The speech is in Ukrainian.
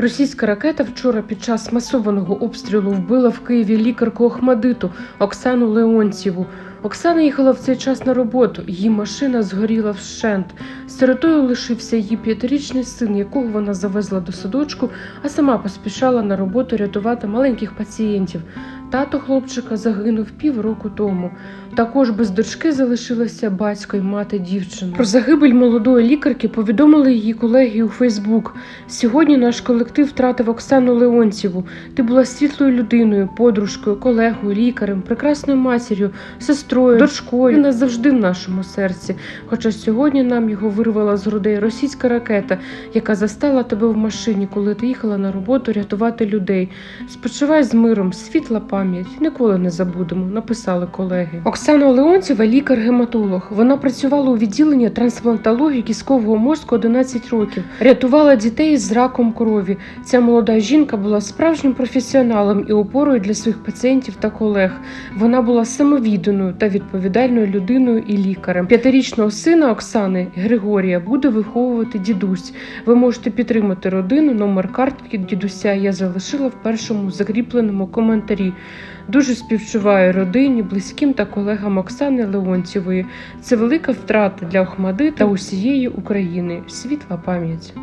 Російська ракета вчора під час масованого обстрілу вбила в Києві лікарку Охмадиту Оксану Леонтьєву. Оксана їхала в цей час на роботу. Її машина згоріла вщент. Сиротою лишився її п'ятирічний син, якого вона завезла до садочку, а сама поспішала на роботу рятувати маленьких пацієнтів. Тато хлопчика загинув півроку тому. Також без дочки залишилися батько й мати дівчини. Про загибель молодої лікарки повідомили її колеги у Фейсбук. Сьогодні наш колектив втратив Оксану Леонтьєву. Ти була світлою людиною, подружкою, колегою, лікарем, прекрасною матір'ю, сестрою, дочкою. Ти назавжди в нашому серці. Хоча сьогодні нам його вирвала з грудей російська ракета, яка застала тебе в машині, коли ти їхала на роботу рятувати людей. Спочивай з миром, світла пам'ять. Ніколи не забудемо, написали колеги. Оксана Леонтьєва – лікар-гематолог. Вона працювала у відділенні трансплантології кісткового мозку 11 років, рятувала дітей з раком крові. Ця молода жінка була справжнім професіоналом і опорою для своїх пацієнтів та колег. Вона була самовідданою та відповідальною людиною і лікарем. П'ятирічного сина Оксани Григорія буде виховувати дідусь. Ви можете підтримати родину. Номер картки дідуся я залишила в першому закріпленому коментарі. Дуже співчуваю родині, близьким та колегам Оксани Леонтьєвої. Це велика втрата для Охмади та усієї України. Світла пам'ять.